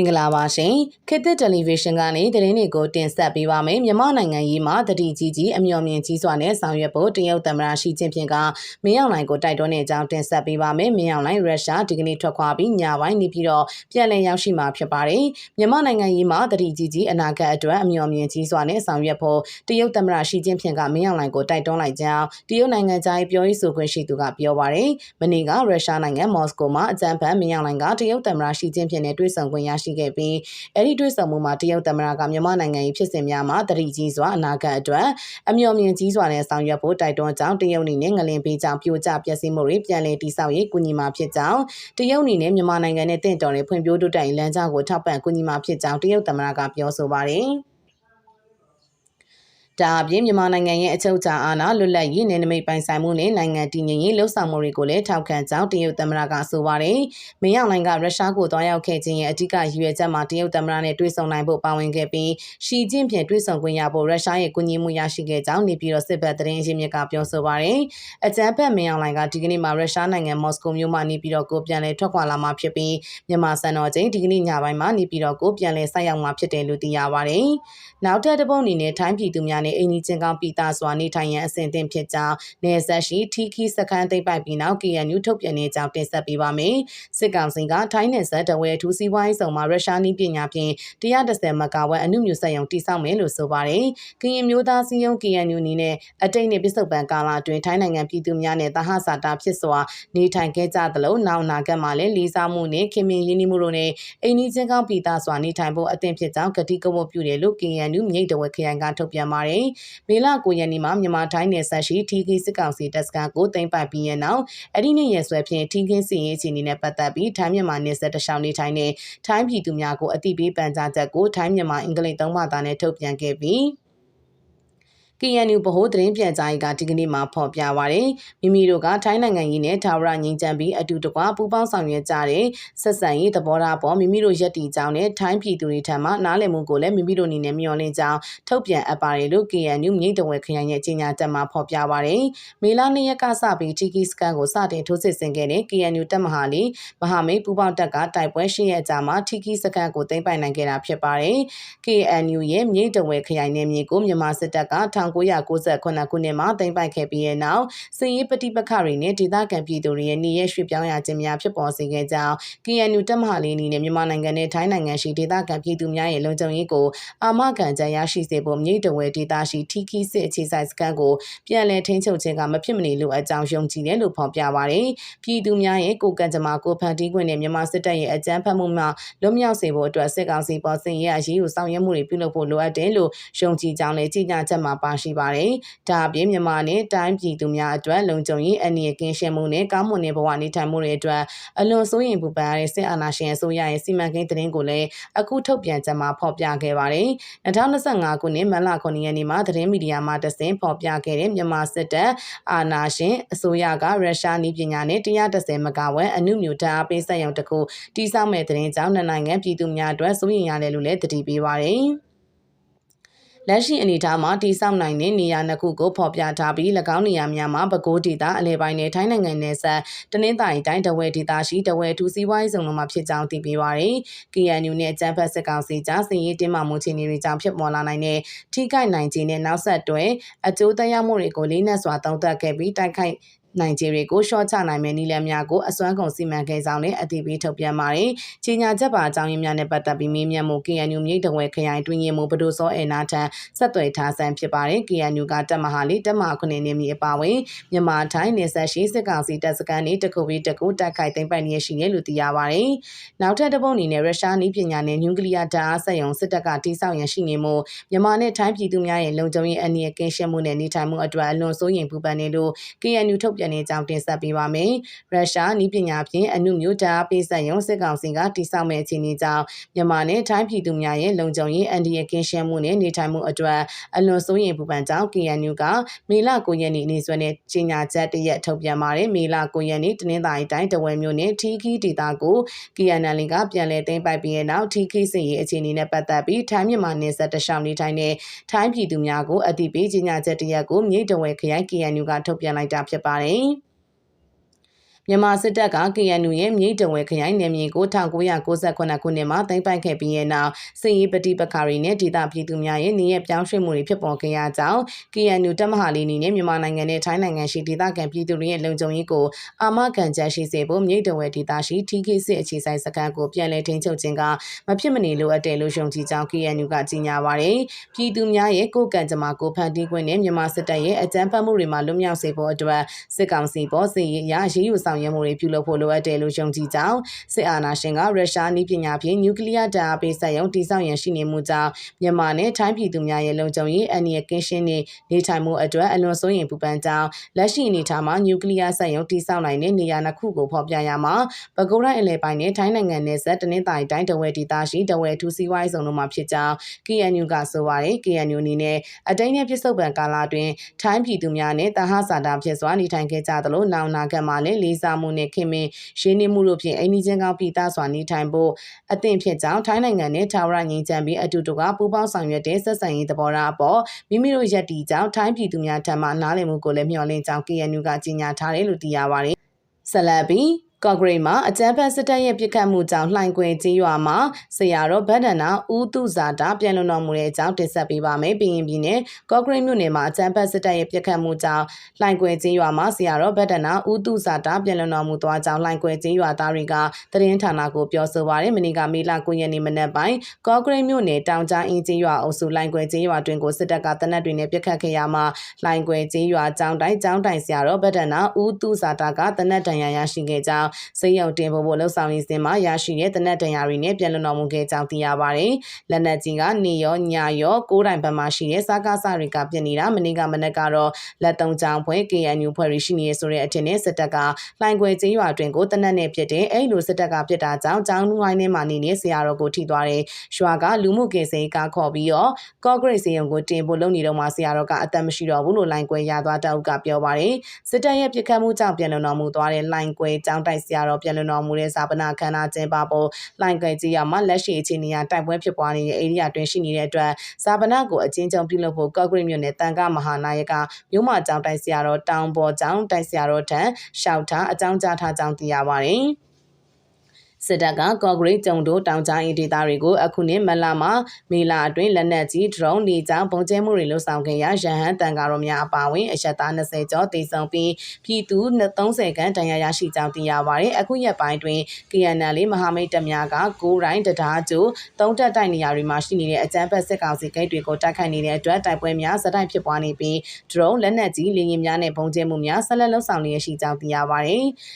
င်္ဂလာပါရှင်ခေတ်သစ်တယ်လီဗီရှင်းကနေသတင်းတွေကိုတင်ဆက်ပေးပါမယ်မြန်မာနိုင်ငံရေးမှာတတိကြီးကြီးအမျှော်မြင်ကြီးစွာနဲ့ဆောင်ရွက်ဖို့တရုတ်သမ္မတရှီကျင်းဖျင်ကမင်းအောင်လှိုင်ကိုတိုက်တွန်းတဲ့အကြောင်းတင်ဆက်ပေးပါမယ်မင်းအောင်လှိုင်ရုရှားဒီကနေ့ထွက်ခွာပြီးညပိုင်းနေပြီးတော့ပြန်လည်ရောက်ရှိမှာဖြစ်ပါတယ်မြန်မာနိုင်ငံရေးမှာတတိကြီးကြီးအနာဂတ်အတွက်အမျှော်မြင်ကြီးစွာနဲ့ဆောင်ရွက်ဖို့တရုတ်သမ္မတရှီကျင်းဖျင်ကမင်းအောင်လှိုင်ကိုတိုက်တွန်းလိုက်ကြောင်းတရုတ်နိုင်ငံသားပြောရေးဆိုခွင့်ရှိသူကပြောပါတယ်မနေ့ကရုရှားနိုင်ငံမော်စကိုမှာအကြံဖန်မင်းအောင်လှိုင်ကတရုတ်သမ္မတရှီကျင်းဖျင်နဲ့တွေ့ဆုံခွင့်ရရှိခဲ့ပြီးအဲ့ဒီတွေ့ဆုံမှုမှာတရုတ်သမ္မတကမြန်မာနိုင်ငံရေးဖြစ်စဉ်များမှာတတိကြီးစွာအနာဂတ်အတွက်အမျှော်မြင်ကြီးစွာနဲ့ဆောင်ရွက်ဖို့တိုက်တွန်းကြောင်းတရုတ်အနေနဲ့ငလင်ပေးကြောင်းပြိုကျပျက်စီးမှုတွေပြန်လည်တည်ဆောက်ရေးကူညီမှာဖြစ်ကြောင်းတရုတ်အနေနဲ့မြန်မာနိုင်ငံနဲ့တင့်တော်တဲ့ဖွံ့ဖြိုးတိုးတက်ရေးလမ်းကြောင်းကိုထောက်ပံ့ကူညီမှာဖြစ်ကြောင်းတရုတ်သမ္မတကပြောဆိုပါတယ်။ ဒါအပြင်မြန်မာနိုင်ငံရဲ့အချုပ်အခြာအာဏာလွတ်လပ်ရေးနယ်နိမိတ်ပိုင်ဆိုင်မှုနဲ့နိုင်ငံတည်ငြိမ်ရေးလှုပ်ဆောင်မှုတွေကိုလည်းထောက်ခံကြောင်းတရုတ်သမ္မတကဆိုပါတယ်။မင်းအောင်လှိုင်ကရုရှားကိုတွားရောက်ခဲ့ခြင်းရဲ့အဓိကရည်ရွယ်ချက်မှာတရုတ်သမ္မတနဲ့တွေ့ဆုံနိုင်ဖို့ပါဝင်ခဲ့ပြီးရှီကျင့်ဖြင့်တွေ့ဆုံခွင့်ရဖို့ရုရှားရဲ့ကူညီမှုရရှိခဲ့ကြောင်းနေပြည်တော်စစ်ဘက်သတင်းရင်းမြစ်ကပြောဆိုပါတယ်။အကြံဖက်မင်းအောင်လှိုင်ကဒီကနေ့မှာရုရှားနိုင်ငံမော်စကိုမြို့မှာနေပြည်တော်ကိုပြန်လည်ထွက်ခွာလာမှာဖြစ်ပြီးမြန်မာစံတော်ချိန်ဒီကနေ့ညပိုင်းမှာနေပြည်တော်ကိုပြန်လည်ဆိုက်ရောက်မှာဖြစ်တယ်လို့သိရပါတယ်။နောက်ထပ်တစ်ပုတ်အနေနဲ့ထိုင်းပြည်သူများနဲ့အိန္ဒိချင်းကောင်းပိသားစွာနေထိုင်ရန်အဆင်သင့်ဖြစ်ကြောင်းနေဆက်ရှိထီခီစခန်းသိပ်ပိုက်ပြီးနောက် KNU ထုတ်ပြန်တဲ့အကြောင်းတင်ဆက်ပေးပါမယ်။စစ်ကောင်စီကထိုင်းနယ်စပ်တဝဲထူးစီးပွားရေးဆောင်မှာရုရှားနည်းပညာဖြင့်130မဂါဝက်အနုမြူစက်ရုံတည်ဆောက်မယ်လို့ဆိုပါတယ်။ကရင်မျိုးသားစည်းရုံး KNU အနေနဲ့အတိတ်နဲ့ပြစ္ဆုတ်ပံကာလအတွင်းထိုင်းနိုင်ငံပြည်သူများနဲ့တဟဆာတာဖြစ်စွာနေထိုင်ခဲ့ကြသလိုနောက်နာဂတ်မှာလည်းလေးစားမှုနဲ့ခင်မင်ရင်းနှီးမှုတို့နဲ့အိမ်နီးချင်းကောင်းပြည်သားစွာနေထိုင်ဖို့အသင့်ဖြစ်ကြောင်းကတိကဝတ်ပြုတယ်လို့ KNU မြိတ်တဝဲခရိုင်ကထုတ်ပြန်ပါတယ်။မေလ9ရက်နေ့မှာမြန်မာတိုင်းနယ်ဆက်ရှိထီခီစစ်ကောင်စီတပ်စခန်းကိုသိမ်းပိုက်ပြီးရနောက်အဲ့ဒီနေ့ရက်စွဲဖြင့်ထီခင်းစီရင်အခြေအနေနဲ့ပတ်သက်ပြီးထိုင်းမြန်မာနယ်ဆက်တခြားနေထိုင်တဲ့ထိုင်းပြည်သူများကိုအသိပေးပန်ကြားချက်ကိုထိုင်းမြန်မာအင်္ဂလိပ်သုံးဘာသာနဲ့ထုတ်ပြန်ခဲ့ပြီး KNU ဗဟိုသတင်းပြန်ကြားရေးကဒီကနေ့မှဖော်ပြပါရယ်မိမိတို့ကထိုင်းနိုင်ငံကြီးနဲ့ထာဝရငြိမ်းချမ်းပြီးအတူတကွပူးပေါင်းဆောင်ရွက်ကြတဲ့ဆက်ဆံရေးသဘောထားပေါ်မိမိတို့ယက်တီကြောင်းနဲ့ထိုင်းပြည်သူတွေထံမှနားလည်မှုကိုလည်းမိမိတို့အနေနဲ့မျှော်လင့်ကြောင်းထုတ်ပြန်အပ်ပါတယ်လို့ KNU မြိတ်တဝဲခရိုင်ရဲ့ကြေညာချက်မှာဖော်ပြပါရယ်မေလ၂ရက်ကစပြီး Tiki Scan ကိုစတင်ထိုးစစ်ဆင်ခဲ့တဲ့ KNU တပ်မဟာလေးမဟာမိတ်ပူးပေါင်းတပ်ကတိုက်ပွဲရှင်းရဲ့အကြာမှာ Tiki Scan ကိုသိမ်းပိုက်နိုင်ခဲ့တာဖြစ်ပါတယ် KNU ရဲ့မြိတ်တဝဲခရိုင်နယ်မြေကိုမြန်မာစစ်တပ်က1900 1998ခုနှစ်မှာတင်ပိုက်ခဲ့ပြီးတဲ့နောက်စစ်ရေးပဋိပက္ခတွေနဲ့ဒေသခံပြည်သူတွေရဲ့နေရရွှေ့ပြောင်းရခြင်းများဖြစ်ပေါ်စေခဲ့ကြောင်း KNU တပ်မဟာလေးအနေနဲ့မြန်မာနိုင်ငံနဲ့ထိုင်းနိုင်ငံရှိဒေသခံပြည်သူများရဲ့လုံခြုံရေးကိုအာမခံချက်ရရှိစေဖို့မြိတ်တဝဲဒေသရှိထီခီစစ်အခြေစိုက်စခန်းကိုပြန်လည်ထိန်းချုပ်ခြင်းကမဖြစ်မနေလိုအပ်ကြောင်းယုံကြည်တယ်လို့ဖော်ပြပါတယ်။ပြည်သူများရဲ့ကိုကံကြမ္မာကိုဖန်တီးခွင့်နဲ့မြန်မာစစ်တပ်ရဲ့အကြမ်းဖက်မှုမှလွတ်မြောက်စေဖို့အတွက်စစ်ကောင်စီပေါ်စင်ရအရေးကိုဆောင်ရွက်မှုတွေပြုလုပ်ဖို့လိုအပ်တယ်လို့ယုံကြည်ကြောင်းလည်းကြေညာချက်မှာပါရှိပါတယ်ပါတယ်။ဒါအပြင်မြန်မာနဲ့တိုင်းပြည်သူများအတွက်လုံခြုံရေးအန္တရာယ်ကင်းရှင်းမှုနဲ့ကောင်းမွန်တဲ့ဘဝနေထိုင်မှုတွေအတွက်အလွန်စိုးရိမ်ပူပန်ရတဲ့စစ်အာဏာရှင်အစိုးရရဲ့စီမံကိန်းသတင်းကိုလည်းအခုထုတ်ပြန်ချက်မှာဖော်ပြခဲ့ပါတယ်။2025ခုနှစ်မတ်လ9ရက်နေ့မှာသတင်းမီဒီယာမှာတဆင်ဖော်ပြခဲ့တဲ့မြန်မာစစ်တပ်အာဏာရှင်အစိုးရကရုရှားနည်းပညာနဲ့130မဂါဝက်အနုမြူဓာတ်အားပေးစက်ရုံတစ်ခုတိစောက်မဲ့သတင်းကြောင့်နိုင်ငံပြည်သူများအတွက်စိုးရိမ်ရတယ်လို့လည်းတတိပေးပါတယ်။ လက်ရှိအနေအထားမှာတိစောက်နိုင်တဲ့နေရာနှစ်ခုကိုဖော်ပြထားပြီး၎င်းနေရာများမှာပဲခူးဒေသအလဲပိုင်းနဲ့ထိုင်းနိုင်ငံနယ်စပ်တနင်္သာရီတိုင်းတဝဲဒေသရှိတဝဲထူစီးပွားရေးဆောင်လုံးမှာဖြစ်ကြောင်းသိပေးပါရယ်။ KNU နဲ့အကြမ်းဖက်စစ်ကောင်စီကြားစင်ရေးတင်းမာမှုခြေအနေတွေကြောင့်ဖြစ်ပေါ်လာနိုင်တဲ့ထိခိုက်နိုင်ခြင်းနဲ့နောက်ဆက်တွဲအကျိုးသက်ရောက်မှုတွေကိုလေးနက်စွာသုံးသပ်ခဲ့ပြီးတိုက်ခိုက် နိုင်ခြေတွေကိုရှော့ချနိုင်မယ့်နည်းလမ်းများကိုအစွမ်းကုန်စီမံကိန်းဆောင်နဲ့အတည်ပြုထုတ်ပြန်ပါတယ်။ကြီးညာချက်ပါအကြောင်းရင်းများနဲ့ပတ်သက်ပြီးမေးမြန်းမှု KNU မြိတ်တဝဲခရိုင်တွင်ရင်မှုဘဒိုစောအဲနာထံဆက်သွယ်ထားဆန်းဖြစ်ပါတယ်။ KNU ကတက်မဟာလေးတက်မဟာခုနှစ်နေမြေအပါဝင်မြန်မာထိုင်းနေဆက်ရှိစစ်ကောင်စီတပ်စခန်းတွေတခုပြီးတခုတိုက်ခိုက်သိမ်းပိုက်နေရှိတယ်လို့သိရပါတယ်။နောက်ထပ်တစ်ပုတ်အနေနဲ့ရုရှားနည်းပညာနဲ့နျူကလ িয়ার ဓာတ်အားစက်ရုံစစ်တပ်ကတိစောက်ရန်ရှိနေမှုမြန်မာနဲ့ထိုင်းပြည်သူများရဲ့လုံခြုံရေးအန္တရာယ်ကင်းရှင်းမှုနဲ့နေထိုင်မှုအတွက်အလွန်စိုးရိမ်ပူပန်နေလို့ KNU ထုတ်ပြန်နေကြောင်းတင်ဆက်ပေးပါမယ်။ရုရှားနည်းပညာဖြင့်အနုမျိုးဓာတ်ပေးဆက်ရုံစစ်ကောင်စီကတိစောက်မဲ့အခြေအနေကြောင့်မြန်မာနဲ့ထိုင်းပြည်သူများရဲ့လုံခြုံရေးအန္တရာယ်ကင်းရှင်းမှုနဲ့နေထိုင်မှုအတွက်အလွန်စိုးရိမ်ပူပန်ကြောင်း KNU ကမေလ9ရက်နေ့နေ့စွဲနဲ့ကြေညာချက်တရက်ထုတ်ပြန်ပါတယ်။မေလ9ရက်နေ့တနင်္သာရီတိုင်းတဝဲမြို့နယ်ထီခီဒေသကို KNL ကပြန်လည်သိမ်းပိုက်ပြီးတဲ့နောက်ထီခီစစ်ရေးအခြေအနေနဲ့ပတ်သက်ပြီးထိုင်းမြန်မာနယ်စပ်တလျှောက်နေထိုင်တဲ့ထိုင်းပြည်သူများကိုအသိပေးကြေညာချက်တရက်ကိုမြိတ်တဝဲခရိုင် KNU ကထုတ်ပြန်လိုက်တာဖြစ်ပါတယ်။ Bahrein မြန်မာစစ်တပ်က KNU ရဲ့မြိတ်တဝဲခရိုင်နယ်မြေကို1998ခုနှစ်မှာသိမ်းပိုက်ခဲ့ပြီးတဲ့နောက်စစ်ရေးပဋိပက္ခတွေနဲ့ဒေသပြည်သူများရဲ့နေရပြောင်းရွှေ့မှုတွေဖြစ်ပေါ်ခဲ့ရကြောင်း KNU တပ်မဟာလေးအနေနဲ့မြန်မာနိုင်ငံနဲ့ထိုင်းနိုင်ငံရှိဒေသခံပြည်သူတွေရဲ့လုံခြုံရေးကိုအာမခံချက်ရှိစေဖို့မြိတ်တဝဲဒေသရှိ TK စစ်အခြေဆိုင်စခန်းကိုပြန်လည်ထိန်းချုပ်ခြင်းကမဖြစ်မနေလိုအပ်တယ်လို့ယုံကြည်ကြောင်း KNU ကကြေညာပါတယ်။ပြည်သူများရဲ့ကိုယ်ကံကြမ္မာကိုဖန်တီးခွင့်နဲ့မြန်မာစစ်တပ်ရဲ့အကြမ်းဖက်မှုတွေမှာလွတ်မြောက်စေဖို့အတွက်စစ်ကောင်စီပေါ်စစ်ရေးအရာရေးယူဆောင်ရွက်မှုတွေပြုလုပ်ဖို့လိုအပ်တယ်လို့ယုံကြည်ကြောင်းစစ်အာဏာရှင်ကရုရှားနည်းပညာဖြင့်နျူကလ িয়ার ဓာတ်အားပေးစက်ရုံတည်ဆောက်ရန်ရှိနေမှုကြောင့်မြန်မာနဲ့ထိုင်းပြည်သူများရဲ့လုံခြုံရေးအန္တရာယ်ကင်းရှင်းနေနေထိုင်မှုအတွက်အလွန်စိုးရိမ်ပူပန်ကြောင်းလက်ရှိအနေအထားမှာနျူကလ িয়ার စက်ရုံတည်ဆောက်နိုင်တဲ့နေရာနှစ်ခုကိုဖော်ပြရမှာပဲခူးတိုင်းအလဲပိုင်းနဲ့ထိုင်းနိုင်ငံနယ်စပ်တနင်္သာရီတိုင်းတဝဲဒေသရှိတဝဲထူးစီးဝိုင်းဆောင်တို့မှာဖြစ်ကြောင်း KNU ကဆိုပါတယ် KNU အနေနဲ့အတိုင်းနဲ့ပြစ္ဆုတ်ပံကာလအတွင်းထိုင်းပြည်သူများနဲ့တဟဆာတာဖြစ်စွာနေထိုင်ခဲ့ကြသလိုနောင်နာကမှာလည်းလေးစား ားမှုနဲ့ခင်မင်ရင်းနှီးမှုတို့ဖြင့်အိမ်နီးချင်းကောင်းပြည်သားစွာနေထိုင်ဖို့အသင့်ဖြစ်ကြောင်းထိုင်းနိုင်ငံနဲ့ထာဝရငြိမ်းချမ်းပြီးအတူတူကပူးပေါင်းဆောင်ရွက်တဲ့ဆက်ဆံရေးသဘောထားအပေါ်မိမိတို့ယက်တီကြောင့်ထိုင်းပြည်သူများထံမှနားလည်မှုကိုလည်းမျှော်လင့်ကြောင်း KNU ကကြေညာထားတယ်လို့သိရပါတယ်။ဆက်လက်ပြီး ကော့ဂရိတ်မှာအကြမ်းဖက်စစ်တပ်ရဲ့ပြစ်ခတ်မှုကြောင့်လှိုင်ကွယ်ကြီးရွာမှာဆရာတော်ဗဒ္ဒနာဦးသူဇာတာပြန်လွန်တော်မူတဲ့အကြောင်းတင်ဆက်ပေးပါမယ်။ပြည်ရင်ပြည်နယ်ကော့ဂရိတ်မြို့နယ်မှာအကြမ်းဖက်စစ်တပ်ရဲ့ပြစ်ခတ်မှုကြောင့်လှိုင်ကွယ်ကြီးရွာမှာဆရာတော်ဗဒ္ဒနာဦးသူဇာတာပြန်လွန်တော်မူသွားကြောင်းလှိုင်ကွယ်ကြီးရွာသားတွေကသတင်းဌာနကိုပြောဆိုပါရယ်။မနေ့ကမေလ9ရက်နေ့မနက်ပိုင်းကော့ဂရိတ်မြို့နယ်တောင်ကြားအင်းကြီးရွာအုပ်စုလှိုင်ကွယ်ကြီးရွာတွင်ကိုစစ်တပ်ကတနက်တွေနဲ့ပြစ်ခတ်ခဲ့ရမှာလှိုင်ကွယ်ကြီးရွာကျောင်းတိုင်းကျောင်းတိုင်ဆရာတော်ဗဒ္ဒနာဦးသူဇာတာကတနက်တန်ရာရရှိခဲ့ကြောင်းစိတ်ရုံတင်ဖို့ဖို့လှုပ်ဆောင်ရင်းစဉ်မှာရရှိတဲ့တနက်တန်ရာတွေနဲ့ပြန်လွန်တော်မူခဲ့ကြောင်းသိရပါတယ်။လက်နက်ကြီးကနေရောညရောကိုးတိုင်ဘက်မှရှိတဲ့စားကားစားတွေကပြစ်နေတာမနေ့ကမနက်ကတော့လက်သုံးချောင်းဖွဲ့ KNU ဖွဲ့ရရှိနေဆိုတဲ့အထင်နဲ့စစ်တပ်ကလှိုင်ခွေကျေးရွာတွင်ကိုတနက်နဲ့ပြစ်တဲ့အဲ့လိုစစ်တပ်ကပြစ်တာကြောင့်ကျောင်းဝိုင်းထဲမှာနေတဲ့ဆရာတော်ကိုထိသွားတဲ့ရွာကလူမှုကေစိန်ကခေါ်ပြီးတော့ကော့ဂရိတ်စေယုံကိုတင်ဖို့လုပ်နေတော့မှဆရာတော်ကအသက်မရှိတော့ဘူးလို့လိုင်ကွယ်ရသွားတောက်ကပြောပါတယ်စစ်တပ်ရဲ့ပြစ်ခတ်မှုကြောင့်ပြန်လွန်တော်မူသွားတဲ့လိုင်ကွယ်ကျောင်းတိုက်ဆရာတော်ပြန်လွန်တော်မူတဲ့ဇာပနာခန္ဓာကျင်းပဖို့လိုင်ကွယ်ကြီးရမှာလက်ရှိအခြေအနေအတိုက်ပွဲဖြစ်ပွားနေတဲ့ဧရိယာတွင်ရှိနေတဲ့အတွက်ဇာပနာကိုအချင်းချင်းပြုလုပ်ဖို့ကော့ဂရိတ်မြို့နယ်တန်ခမဟာနာယကမြို့မကျောင်းတိုက်ဆရာတော်တောင်ပေါ်ကျောင်းတိုက်ဆရာတော်ထံရှောက်ထားအကြောင်းကြားထားကြောင်းသိရပါတယ်။ စစ်တပ်ကကော့ဂရိတ်ကျုံတို့တောင်ကြားအင်ဒေတာတွေကိုအခုနှစ်မလမှာမေလအတွင်းလက်နက်ကြီး drone နေကြောင်းပုံကျဲမှုတွေလှုပ်ဆောင်ခဲ့ရာရဟန်းတန်ကာရောများအပါအဝင်အရက်သား20ကျော်တေဆုံးပြီးပြည်သူ30ခန့်တန်ရာရရှိကြောင်းသိရပါတယ်။အခုရက်ပိုင်းတွင် KNL မဟာမိတ်တပ်များကကိုးတိုင်းတရားကျိုးသုံးတက်တိုက်နေရာတွေမှာရှိနေတဲ့အကြမ်းဖက်စစ်ကောင်စီဂိတ်တွေကိုတိုက်ခိုက်နေတဲ့အတွက်တိုက်ပွဲများစတိုက်ဖြစ်ပွားနေပြီး drone လက်နက်ကြီးလေယာဉ်များနဲ့ပုံကျဲမှုများဆက်လက်လှုပ်ဆောင်နေရရှိကြောင်းသိရပါတယ်။